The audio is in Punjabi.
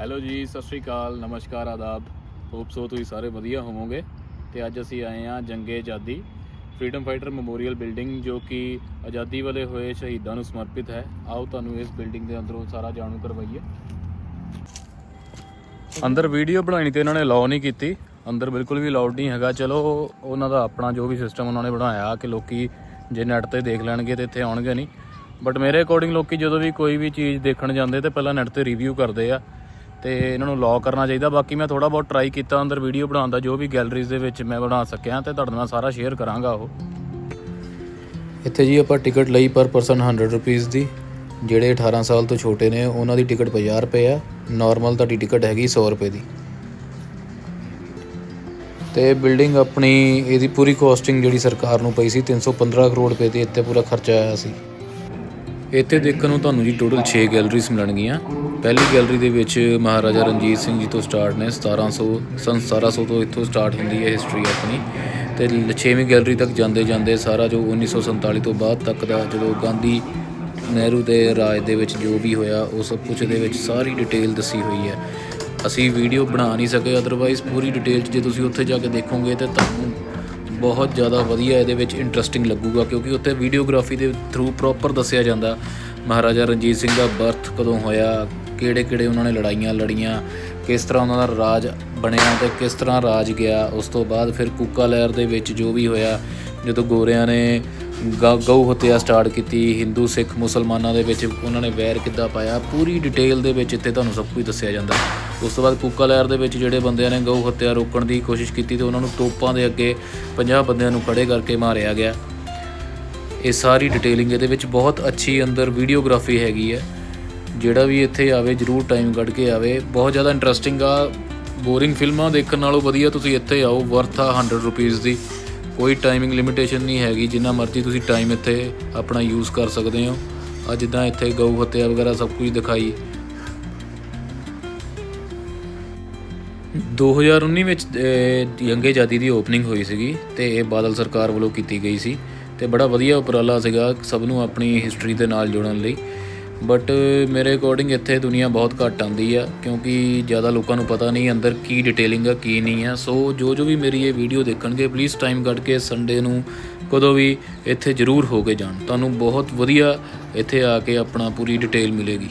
ਹੈਲੋ ਜੀ, ਸਤਿ ਸ਼੍ਰੀ ਅਕਾਲ, ਨਮਸਕਾਰ, ਆਦਾਬ। ਹੋਪ ਸੋ ਤੁਸੀਂ ਸਾਰੇ ਵਧੀਆ ਹੋਵੋਗੇ। ਤੇ ਅੱਜ ਅਸੀਂ ਆਏ ਹਾਂ ਜੰਗੇ ਆਜ਼ਾਦੀ ਫਰੀडम ਫਾਈਟਰ ਮੈਮੋਰੀਅਲ ਬਿਲਡਿੰਗ ਜੋ ਕਿ ਆਜ਼ਾਦੀ ਵਾਲੇ ਹੋਏ ਸ਼ਹੀਦਾਂ ਨੂੰ ਸਮਰਪਿਤ ਹੈ। ਆਓ ਤੁਹਾਨੂੰ ਇਸ ਬਿਲਡਿੰਗ ਦੇ ਅੰਦਰੋਂ ਸਾਰਾ ਜਾਣੂ ਕਰਵਾਈਏ। ਅੰਦਰ ਵੀਡੀਓ ਬਣਾਉਣੀ ਤੇ ਇਹਨਾਂ ਨੇ ਅਲਾਉ ਨਹੀਂ ਕੀਤੀ। ਅੰਦਰ ਬਿਲਕੁਲ ਵੀ ਅਲਾਉਡ ਨਹੀਂ ਹੈਗਾ। ਚਲੋ, ਉਹਨਾਂ ਦਾ ਆਪਣਾ ਜੋ ਵੀ ਸਿਸਟਮ ਉਹਨਾਂ ਨੇ ਬਣਾਇਆ ਕਿ ਲੋਕੀ ਜੇ ਨੈਟ ਤੇ ਦੇਖ ਲੈਣਗੇ ਤੇ ਇੱਥੇ ਆਉਣਗੇ ਨਹੀਂ। ਬਟ ਮੇਰੇ ਅਕੋਰਡਿੰਗ ਲੋਕੀ ਜਦੋਂ ਵੀ ਕੋਈ ਵੀ ਚੀਜ਼ ਦੇਖਣ ਜਾਂਦੇ ਤੇ ਪਹਿਲਾਂ ਨੈਟ ਤੇ ਰਿਵਿਊ ਕਰਦੇ ਆ। ਤੇ ਇਹਨਾਂ ਨੂੰ ਲੌਕ ਕਰਨਾ ਚਾਹੀਦਾ। ਬਾਕੀ ਮੈਂ ਥੋੜਾ ਬਹੁਤ ਟਰਾਈ ਕੀਤਾ, ਅੰਦਰ ਵੀਡੀਓ ਬਣਾਉਣ ਦਾ, ਜੋ ਵੀ ਗੈਲਰੀਜ਼ ਦੇ ਵਿੱਚ ਮੈਂ ਬਣਾ ਸਕਿਆ, ਤੇ ਤੁਹਾਡੇ ਨਾਲ ਸਾਰਾ ਸ਼ੇਅਰ ਕਰਾਂਗਾ ਉਹ। ਇੱਥੇ ਜੀ ਆਪਾਂ ਟਿਕਟ ਲਈ ਪਰ ਪਰਸਨ 100 ਰੁਪੀਸ ਦੀ, ਜਿਹੜੇ 18 ਸਾਲ ਤੋਂ ਛੋਟੇ ਨੇ, ਉਹਨਾਂ ਦੀ ਟਿਕਟ 50 ਰੁਪਏ ਆ ਨਾਰਮਲ ਤੁਹਾਡੀ ਟਿਕਟ ਹੈਗੀ 100 ਰੁਪਏ ਦੀ। ਤੇ ਬਿਲਡਿੰਗ ਆਪਣੀ, ਇਹਦੀ ਪੂਰੀ ਕੋਸਟਿੰਗ ਜਿਹੜੀ ਸਰਕਾਰ ਨੂੰ ਪਈ ਸੀ 315 ਕਰੋੜ ਰੁਪਏ ਦੀ ਇੱਥੇ ਪੂਰਾ ਖਰਚਾ ਆਇਆ ਸੀ। ਇੱਥੇ ਦੇਖਣ ਨੂੰ ਤੁਹਾਨੂੰ ਜੀ ਟੋਟਲ 6 ਗੈਲਰੀਜ਼ ਮਿਲਣਗੀਆਂ। ਪਹਿਲੀ ਗੈਲਰੀ ਦੇ ਵਿੱਚ ਮਹਾਰਾਜਾ ਰਣਜੀਤ ਸਿੰਘ ਜੀ ਤੋਂ ਸਟਾਰਟ ਨੇ 1700 ਸਨ 1700 ਤੋਂ ਇੱਥੋਂ ਸਟਾਰਟ ਹੁੰਦੀ ਹੈ ਹਿਸਟਰੀ ਆਪਣੀ। ਤੇ 6ਵੀਂ ਗੈਲਰੀ ਤੱਕ ਜਾਂਦੇ ਜਾਂਦੇ ਸਾਰਾ ਜੋ 1947 ਤੋਂ ਬਾਅਦ ਤੱਕ ਦਾ ਜਦੋਂ ਗਾਂਧੀ ਨਹਿਰੂ ਦੇ ਰਾਜ ਦੇ ਵਿੱਚ ਜੋ ਵੀ ਹੋਇਆ, ਉਹ ਸਭ ਕੁਝ ਦੇ ਵਿੱਚ ਸਾਰੀ ਡਿਟੇਲ ਦੱਸੀ ਹੋਈ ਹੈ। ਅਸੀਂ ਵੀਡੀਓ ਬਣਾ ਨਹੀਂ ਸਕੇ ਅਦਰਵਾਈਜ਼ ਪੂਰੀ ਡਿਟੇਲ 'ਚ ਜੇ ਤੁਸੀਂ ਉੱਥੇ ਜਾ ਕੇ ਦੇਖੋਗੇ ਤਾਂ ਤੁਹਾਨੂੰ ਬਹੁਤ ਜ਼ਿਆਦਾ ਵਧੀਆ ਇਹਦੇ ਵਿੱਚ ਇੰਟਰਸਟਿੰਗ ਲੱਗੂਗਾ ਕਿਉਂਕਿ ਉੱਥੇ ਵੀਡੀਓਗ੍ਰਾਫੀ ਦੇ ਥਰੂ ਪ੍ਰੋਪਰ ਦੱਸਿਆ ਜਾਂਦਾ। ਮਹਾਰਾਜਾ ਰਣਜੀਤ ਸਿੰਘ ਦਾ ਬਰਥ ਕਦੋਂ ਹੋਇਆ, ਕਿਹੜੇ ਕਿਹੜੇ ਉਹਨਾਂ ਨੇ ਲੜਾਈਆਂ ਲੜੀਆਂ, ਕਿਸ ਤਰ੍ਹਾਂ ਉਹਨਾਂ ਦਾ ਰਾਜ ਬਣਿਆ ਤੇ ਕਿਸ ਤਰ੍ਹਾਂ ਰਾਜ ਗਿਆ, ਉਸ ਤੋਂ ਬਾਅਦ ਫਿਰ ਕੂਕਾ ਲਹਿਰ ਦੇ ਵਿੱਚ ਜੋ ਵੀ ਹੋਇਆ, ਜਦੋਂ ਗੋਰਿਆਂ ਨੇ ਗ- ਗਊ ਹੱਤਿਆ ਸਟਾਰਟ ਕੀਤੀ, ਹਿੰਦੂ, ਸਿੱਖ, ਮੁਸਲਮਾਨਾਂ ਦੇ ਵਿੱਚ ਉਹਨਾਂ ਨੇ ਵੈਰ ਕਿੱਦਾਂ ਪਾਇਆ, ਪੂਰੀ ਡਿਟੇਲ ਦੇ ਵਿੱਚ ਇੱਥੇ ਤੁਹਾਨੂੰ ਸਭ ਕੁਝ ਦੱਸਿਆ ਜਾਂਦਾ। ਉਸ ਤੋਂ ਬਾਅਦ ਕੂਕਾ ਲਹਿਰ ਦੇ ਵਿੱਚ ਜਿਹੜੇ ਬੰਦਿਆਂ ਨੇ ਗਊ ਹੱਤਿਆ ਰੋਕਣ ਦੀ ਕੋਸ਼ਿਸ਼ ਕੀਤੀ ਤੇ ਉਹਨਾਂ ਨੂੰ ਤੋਪਾਂ ਦੇ ਅੱਗੇ 50 ਬੰਦਿਆਂ ਨੂੰ ਖੜੇ ਕਰਕੇ ਮਾਰਿਆ ਗਿਆ। ਇਹ ਸਾਰੀ ਡਿਟੇਲਿੰਗ ਇਹਦੇ ਵਿੱਚ ਬਹੁਤ ਅੱਛੀ ਅੰਦਰ ਵੀਡੀਓਗ੍ਰਾਫੀ ਹੈਗੀ ਹੈ। ਜਿਹੜਾ ਵੀ ਇੱਥੇ ਆਵੇ, ਜਰੂਰ ਟਾਈਮ ਕੱਢ ਕੇ ਆਵੇ। ਬਹੁਤ ਜ਼ਿਆਦਾ ਇੰਟਰਸਟਿੰਗ ਆ। ਬੋਰਿੰਗ ਫਿਲਮਾਂ ਦੇਖਣ ਨਾਲੋਂ ਵਧੀਆ ਤੁਸੀਂ ਇੱਥੇ ਆਓ ਵਰਥ ਆ 100 ਰੁਪੀਸ ਦੀ। ਕੋਈ ਟਾਈਮਿੰਗ ਲਿਮਿਟੇਸ਼ਨ ਨਹੀਂ ਹੈਗੀ, ਜਿੰਨਾ ਮਰਜ਼ੀ ਤੁਸੀਂ ਟਾਈਮ ਇੱਥੇ ਆਪਣਾ ਯੂਜ਼ ਕਰ ਸਕਦੇ ਹੋ। ਆ ਜਿੱਦਾਂ ਇੱਥੇ ਗਊ ਹੱਤਿਆ ਵਗੈਰਾ ਸਭ ਕੁਝ ਦਿਖਾਈ। 2019 ਵਿੱਚ ਯੰਗੇ ਆਜ਼ਾਦੀ ਦੀ ਓਪਨਿੰਗ ਹੋਈ ਸੀਗੀ ਤੇ ਇਹ ਬਾਦਲ ਸਰਕਾਰ ਵੱਲੋਂ ਕੀਤੀ ਗਈ ਸੀ ਤੇ ਬੜਾ ਵਧੀਆ ਉਪਰਾਲਾ ਸੀਗਾ ਸਭ ਨੂੰ ਆਪਣੀ ਹਿਸਟਰੀ ਦੇ ਨਾਲ ਜੋੜਨ ਲਈ। ਬਟ ਮੇਰੇ ਅਕੋਰਡਿੰਗ ਇੱਥੇ ਦੁਨੀਆ ਬਹੁਤ ਘੱਟ ਆਉਂਦੀ ਆ ਕਿਉਂਕਿ ਜ਼ਿਆਦਾ ਲੋਕਾਂ ਨੂੰ ਪਤਾ ਨਹੀਂ ਅੰਦਰ ਕੀ ਡਿਟੇਲਿੰਗ ਆ, ਕੀ ਨਹੀਂ ਆ। ਸੋ ਜੋ ਜੋ ਵੀ ਮੇਰੀ ਇਹ ਵੀਡੀਓ ਦੇਖਣਗੇ ਪਲੀਜ਼ ਟਾਈਮ ਕੱਢ ਕੇ ਸੰਡੇ ਨੂੰ ਕਦੋਂ ਵੀ ਇੱਥੇ ਜ਼ਰੂਰ ਹੋ ਕੇ ਜਾਣ। ਤੁਹਾਨੂੰ ਬਹੁਤ ਵਧੀਆ ਇੱਥੇ ਆ ਕੇ ਆਪਣਾ ਪੂਰੀ ਡਿਟੇਲ ਮਿਲੇਗੀ।